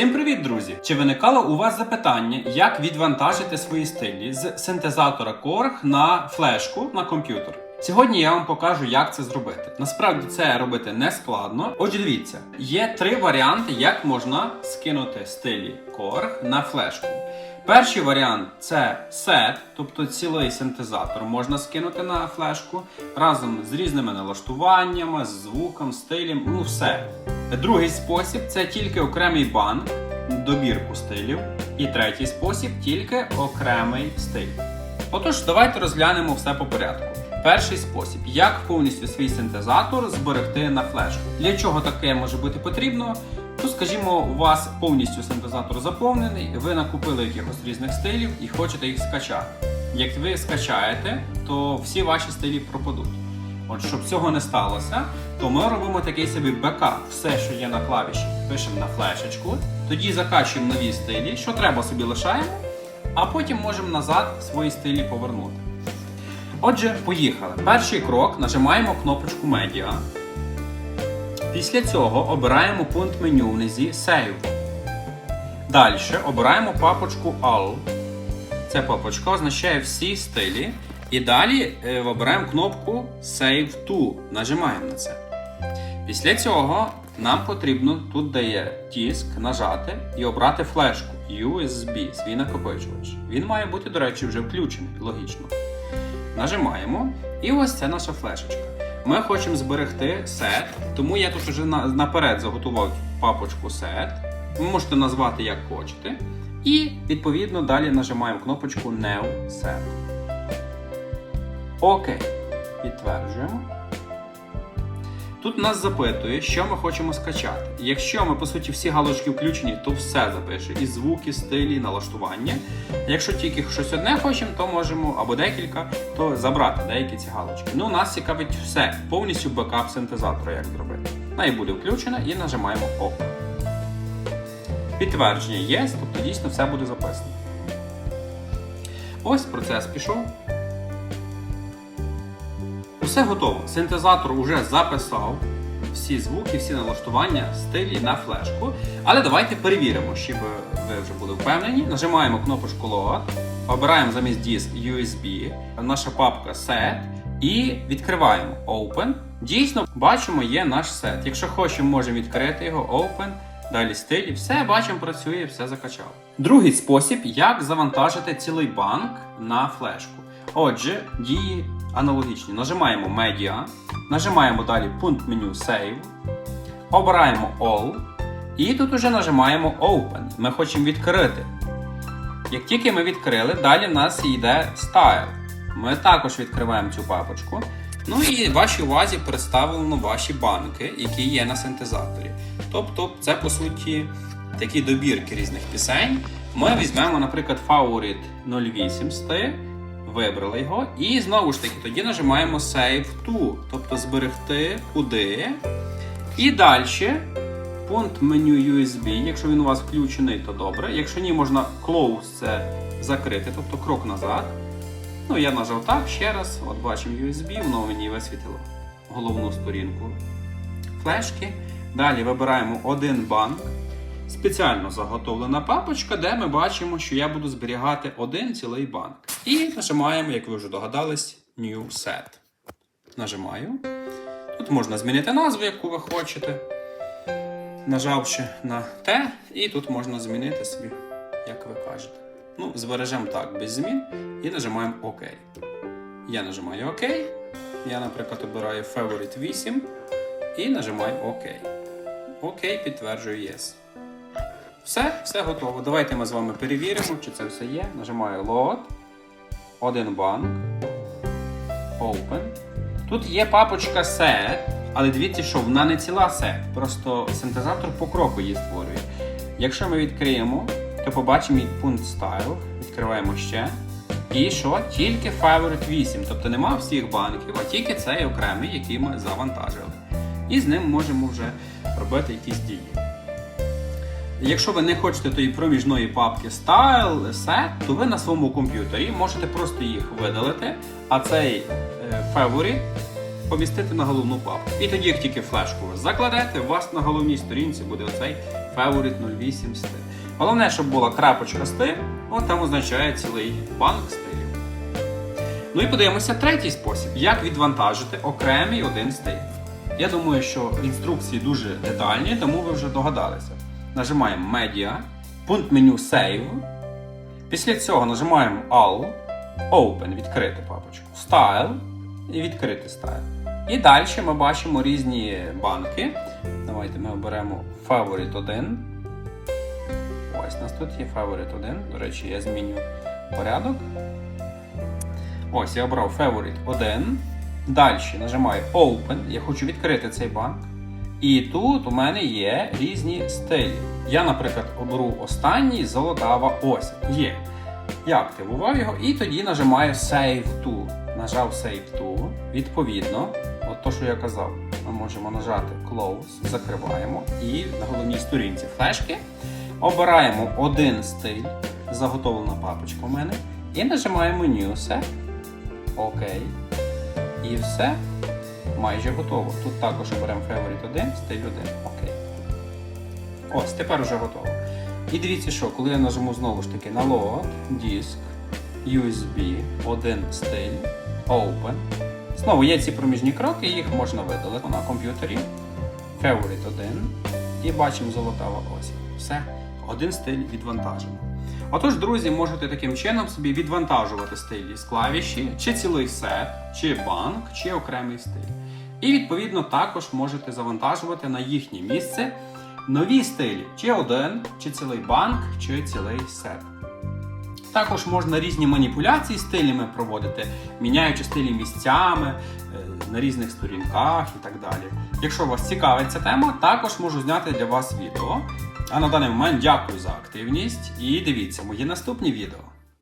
Всім привіт, друзі! Чи виникало у вас запитання, як відвантажити свої стилі з синтезатора Korg на флешку на комп'ютер? Сьогодні я вам покажу, як це зробити. Насправді це робити не складно. Отже, дивіться, є три варіанти, як можна скинути стилі Korg на флешку. Перший варіант це сет, тобто цілий синтезатор можна скинути на флешку разом з різними налаштуваннями, з звуком, стилем, ну все. Другий спосіб це тільки окремий банк, добірку стилів. І третій спосіб тільки окремий стиль. Отож, давайте розглянемо все по порядку. Перший спосіб, як повністю свій синтезатор зберегти на флешку. Для чого таке може бути потрібно? Ну, скажімо, у вас повністю синтезатор заповнений, ви накупили якихось різних стилів і хочете їх скачати. Як ви скачаєте, то всі ваші стилі пропадуть. От щоб цього не сталося, то ми робимо такий собі бекап. Все, що є на клавіші, пишемо на флешечку, тоді закачуємо нові стилі, що треба собі лишаємо, а потім можемо назад свої стилі повернути. Отже, поїхали. Перший крок нажимаємо кнопочку Media. Після цього обираємо пункт меню внизі Save. Далі обираємо папочку All. Ця папочка означає всі стилі. І далі е, вибираємо кнопку Save to. Нажимаємо на це. Після цього нам потрібно тут, де є диск, нажати і обрати флешку USB, свій накопичувач. Він має бути, до речі, вже включений, логічно. Нажимаємо, і ось це наша флешечка. Ми хочемо зберегти сет, тому я тут вже наперед заготував папочку set. Ви можете назвати як хочете. І відповідно далі нажимаємо кнопочку New Set. Окей. Підтверджуємо. Тут нас запитує, що ми хочемо скачати. Якщо ми, по суті, всі галочки включені, то все запише. І звуки, стилі, і налаштування. Якщо тільки щось одне хочемо, то можемо, або декілька, то забрати деякі ці галочки. Ну, нас цікавить все, повністю бекап синтезатора, як зробити. Вона і буде включена, і нажимаємо ОК. Підтвердження є, тобто дійсно все буде записано. Ось процес пішов. Усе готово. Синтезатор вже записав всі звуки, всі налаштування, стилі на флешку. Але давайте перевіримо, щоб ви вже були впевнені. Нажимаємо кнопочку Load, обираємо замість диск USB, наша папка Set і відкриваємо Open. Дійсно, бачимо, є наш сет. Якщо хочемо, можемо відкрити його, Open. Далі стилі, все бачимо, працює, все закачав. Другий спосіб, як завантажити цілий банк на флешку. Отже, дії аналогічні. Нажимаємо Media, нажимаємо далі пункт меню Save, обираємо All і тут уже нажимаємо Open. Ми хочемо відкрити. Як тільки ми відкрили, далі в нас йде Style. Ми також відкриваємо цю папочку. Ну і в вашій увазі представлено ваші банки, які є на синтезаторі. Тобто, це по суті такі добірки різних пісень. Ми візьмемо, наприклад, Favorit 08 сти, вибрали його, і знову ж таки тоді нажимаємо Save to, тобто зберегти куди. І далі пункт меню USB. Якщо він у вас включений, то добре. Якщо ні, можна Close це закрити, тобто крок назад. Ну, я нажав так ще раз. От бачимо USB, воно мені висвітило головну сторінку флешки. Далі вибираємо один банк. Спеціально заготовлена папочка, де ми бачимо, що я буду зберігати один цілий банк. І нажимаємо, як ви вже догадались, New Set. Нажимаю. Тут можна змінити назву, яку ви хочете. Нажавши на Т, і тут можна змінити собі, як ви кажете. Ну, збережемо так, без змін, і нажимаємо ОК. Я нажимаю ОК. Я, наприклад, обираю Favorite 8 і нажимаю ОК. ОК, підтверджую Yes. Все, все готово. Давайте ми з вами перевіримо, чи це все є. Нажимаю Load. Один банк. Open. Тут є папочка Set, але дивіться, що вона не ціла set. Просто синтезатор по кроку її створює. Якщо ми відкриємо, то побачимо пункт Style. Відкриваємо ще. І що? Тільки Favorite 8. Тобто нема всіх банків, а тільки цей окремий, який ми завантажили. І з ним можемо вже робити якісь дії. Якщо ви не хочете тої проміжної папки Style, Set, то ви на своєму комп'ютері можете просто їх видалити, а цей е, Favorite помістити на головну папку. І тоді, як тільки флешку закладете, у вас на головній сторінці буде оцей Favorite 08 стиль. Головне, щоб була крапочка стиль, от там означає цілий банк стилів. Ну і подивимося третій спосіб, як відвантажити окремий один стиль. Я думаю, що інструкції дуже детальні, тому ви вже догадалися. Нажимаємо Media, пункт меню Save. Після цього нажимаємо All, Open, відкрити папочку, Style і відкрити Style. І далі ми бачимо різні банки. Давайте ми оберемо Favorite 1. Ось у нас тут є Favorite 1. До речі, я зміню порядок. Ось я обрав Favorite 1. Далі нажимаю Open. Я хочу відкрити цей банк. І тут у мене є різні стилі. Я, наприклад, оберу останній золотава ось. Є. Я активував його і тоді нажимаю Save to. Нажав Save to. Відповідно, от то, що я казав, ми можемо нажати Close, закриваємо. І на головній сторінці флешки обираємо один стиль, заготовлена папочка у мене, і нажимаємо New Set. Окей. І все. Майже готово. Тут також оберемо Favorite 1, стиль 1. Окей. Ось, тепер вже готово. І дивіться, що коли я нажму знову ж таки на Load, Disk, USB, один стиль, Open. Знову є ці проміжні кроки, їх можна видалити на комп'ютері. Favorite 1. І бачимо золотава ось. Все. Один стиль відвантажено. Отож, друзі, можете таким чином собі відвантажувати стилі з клавіші, чи цілий сет, чи банк, чи окремий стиль. І відповідно також можете завантажувати на їхнє місце нові стилі, чи один, чи цілий банк, чи цілий сет. Також можна різні маніпуляції стилями проводити, міняючи стилі місцями е, на різних сторінках і так далі. Якщо вас цікавить ця тема, також можу зняти для вас відео. А на даний момент дякую за активність і дивіться мої наступні відео.